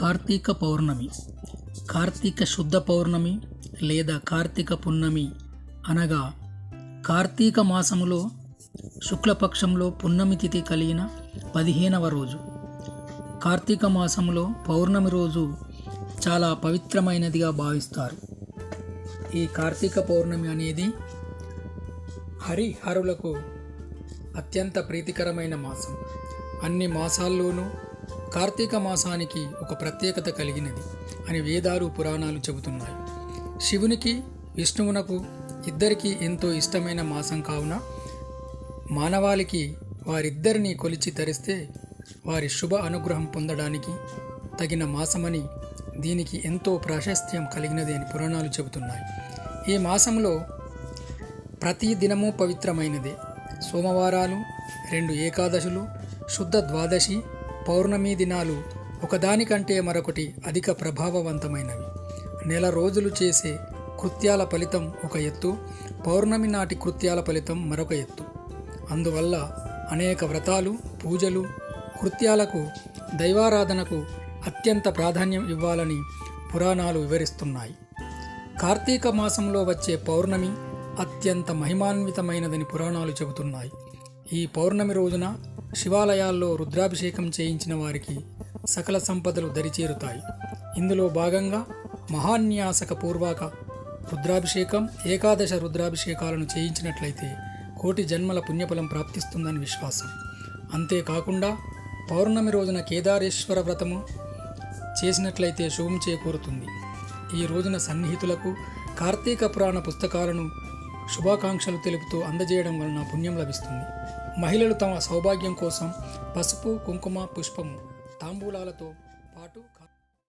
కార్తీక పౌర్ణమి. కార్తీక శుద్ధ పౌర్ణమి లేదా కార్తీక పున్నమి అనగా కార్తీక మాసములో శుక్లపక్షంలో పున్నమి తిథి కలిగిన పదిహేనవ రోజు. కార్తీక మాసములో పౌర్ణమి రోజు చాలా పవిత్రమైనదిగా భావిస్తారు. ఈ కార్తీక పౌర్ణమి అనేది హరిహరులకు అత్యంత ప్రీతికరమైన మాసం. అన్ని మాసాల్లోనూ కార్తీక మాసానికి ఒక ప్రత్యేకత కలిగినది అని వేదాలు పురాణాలు చెబుతున్నాయి. శివునికి విష్ణువునకు ఇద్దరికీ ఎంతో ఇష్టమైన మాసం కావున మానవాళికి వారిద్దరిని కొలిచి ధరిస్తే వారి శుభ అనుగ్రహం పొందడానికి తగిన మాసమని దీనికి ఎంతో ప్రాశస్త్యం కలిగినది అని పురాణాలు చెబుతున్నాయి. ఈ మాసంలో ప్రతి దినము పవిత్రమైనదే. సోమవారాలు రెండు ఏకాదశులు శుద్ధ ద్వాదశి పౌర్ణమి దినాలు ఒకదానికంటే మరొకటి అధిక ప్రభావవంతమైనవి. నెల రోజులు చేసే కృత్యాల ఫలితం ఒక ఎత్తు పౌర్ణమి నాటి కృత్యాల ఫలితం మరొక ఎత్తు. అందువల్ల అనేక వ్రతాలు పూజలు కృత్యాలకు దైవారాధనకు అత్యంత ప్రాధాన్యం ఇవ్వాలని పురాణాలు వివరిస్తున్నాయి. కార్తీక మాసంలో వచ్చే పౌర్ణమి అత్యంత మహిమాన్వితమైనదని పురాణాలు చెబుతున్నాయి. ఈ పౌర్ణమి రోజున శివాలయాల్లో రుద్రాభిషేకం చేయించిన వారికి సకల సంపదలు దరిచేరుతాయి. ఇందులో భాగంగా మహాన్యాసక పూర్వక రుద్రాభిషేకం ఏకాదశ రుద్రాభిషేకాలను చేయించినట్లయితే కోటి జన్మల పుణ్యఫలం ప్రాప్తిస్తుందని విశ్వాసం. అంతేకాకుండా పౌర్ణమి రోజున కేదారేశ్వర వ్రతము చేసినట్లయితే శుభం చేకూరుతుంది. ఈ రోజున సన్నిహితులకు కార్తీక పురాణ పుస్తకాలను శుభాకాంక్షలు తెలుపుతూ అందజేయడం వలన పుణ్యం లభిస్తుంది. మహిళలు తమ సౌభాగ్యం కోసం పసుపు కుంకుమ పుష్పము తాంబూలాలతో పాటు